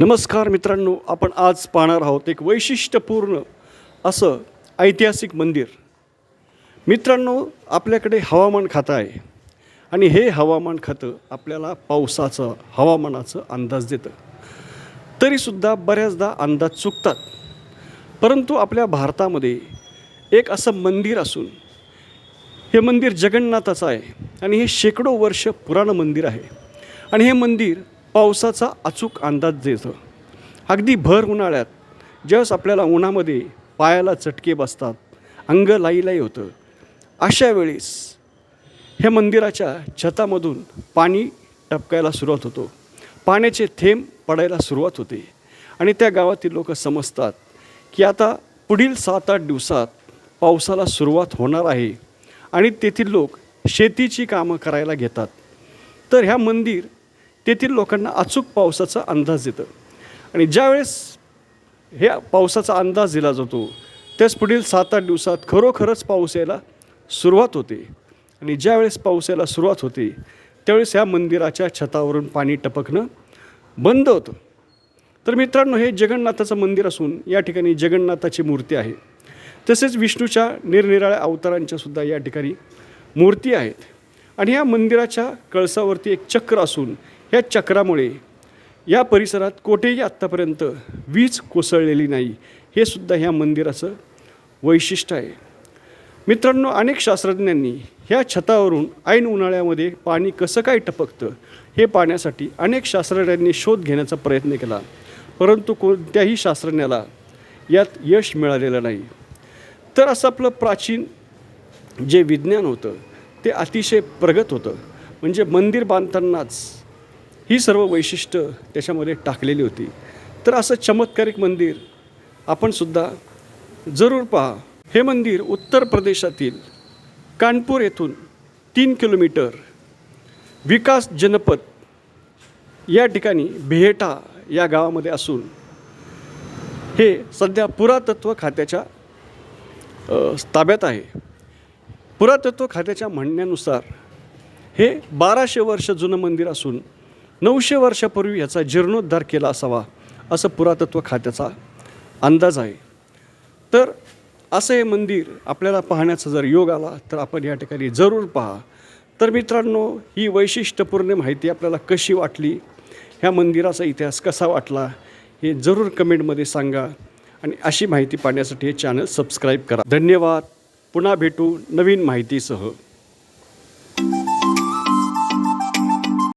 नमस्कार मित्रांनो आपण आज पाहणार आहोत एक वैशिष्ट्यपूर्ण असं ऐतिहासिक मंदिर. मित्रांनो आपल्याकडे हवामान खातं आहे आणि हे हवामान खातं आपल्याला पावसाचं हवामानाचं अंदाज देतं. तरीसुद्धा बऱ्याचदा अंदाज चुकतात. परंतु आपल्या भारतामध्ये एक असं मंदिर असून हे मंदिर जगन्नाथाचं आहे आणि हे शेकडो वर्ष पुराणं मंदिर आहे. आणि हे मंदिर पावसाचा अचूक अंदाज देतं. अगदी भर उन्हाळ्यात ज्यावेळेस आपल्याला उन्हामध्ये पायाला चटके बसतात अंग लाईलाई होतं अशा वेळेस हे मंदिराच्या छतामधून पाणी टपकायला सुरुवात होतो. पाण्याचे थेंब पडायला सुरुवात होते आणि त्या गावातील लोक समजतात की आता पुढील सात आठ दिवसात पावसाला सुरुवात होणार आहे आणि तेथील लोक शेतीची कामं करायला घेतात. तर ह्या मंदिर तेथील लोकांना अचूक पावसाचा अंदाज देतं आणि ज्यावेळेस हे पावसाचा अंदाज दिला जातो त्याच पुढील सात आठ दिवसात खरोखरच पाऊस यायला सुरुवात होते. आणि ज्यावेळेस पाऊस यायला सुरुवात होते त्यावेळेस ह्या मंदिराच्या छतावरून पाणी टपकणं बंद होतं. तर मित्रांनो हे जगन्नाथाचं मंदिर असून या ठिकाणी जगन्नाथाची मूर्ती आहे. तसेच विष्णूच्या निरनिराळ्या अवतारांच्या सुद्धा या ठिकाणी मूर्ती आहेत. आणि या मंदिराच्या कळसावरती एक चक्र असून या चक्रामुळे या परिसरात कोठेही आत्तापर्यंत वीज कोसळलेली नाही. हे सुद्धा ह्या मंदिराचं वैशिष्ट्य आहे. मित्रांनो अनेक शास्त्रज्ञांनी ह्या छतावरून ऐन उन्हाळ्यामध्ये पाणी कसं काय टपकतं हे पाहण्यासाठी अनेक शास्त्रज्ञांनी शोध घेण्याचा प्रयत्न केला. परंतु कोणत्याही शास्त्रज्ञाला यात यश मिळालेलं नाही. तर असं आपलं प्राचीन जे विज्ञान होतं ते अतिशय प्रगत होतं. म्हणजे मंदिर बांधतानाच ही सर्व वैशिष्ट्य त्याच्यामध्ये टाकलेली होती. तर असं चमत्कारिक मंदिर आपण सुद्धा जरूर पहा. हे मंदिर उत्तर प्रदेशातील कानपूर येथून तीन किलोमीटर विकास जनपद या ठिकाणी भेटा या गावामध्ये असून हे सध्या पुरातत्व खात्याच्या ताब्यात आहे. पुरातत्व खात्याच्या म्हणण्यानुसार हे बाराशे वर्ष जुनं मंदिर असून नऊशे वर्षापूर्वी याचा जीर्णोद्धार केला असावा असं पुरातत्व खात्याचा अंदाज आहे. तर असं हे मंदिर आपल्याला पाहण्याचा जर योग आला तर आपण या ठिकाणी जरूर पहा. तर मित्रांनो ही वैशिष्ट्यपूर्ण माहिती आपल्याला कशी वाटली? ह्या मंदिराचा इतिहास कसा वाटला? हे जरूर कमेंटमध्ये सांगा. आणि अशी माहिती पाहण्यासाठी हे चॅनल सबस्क्राईब करा. धन्यवाद. पुन्हा भेटू नवीन माहितीसह.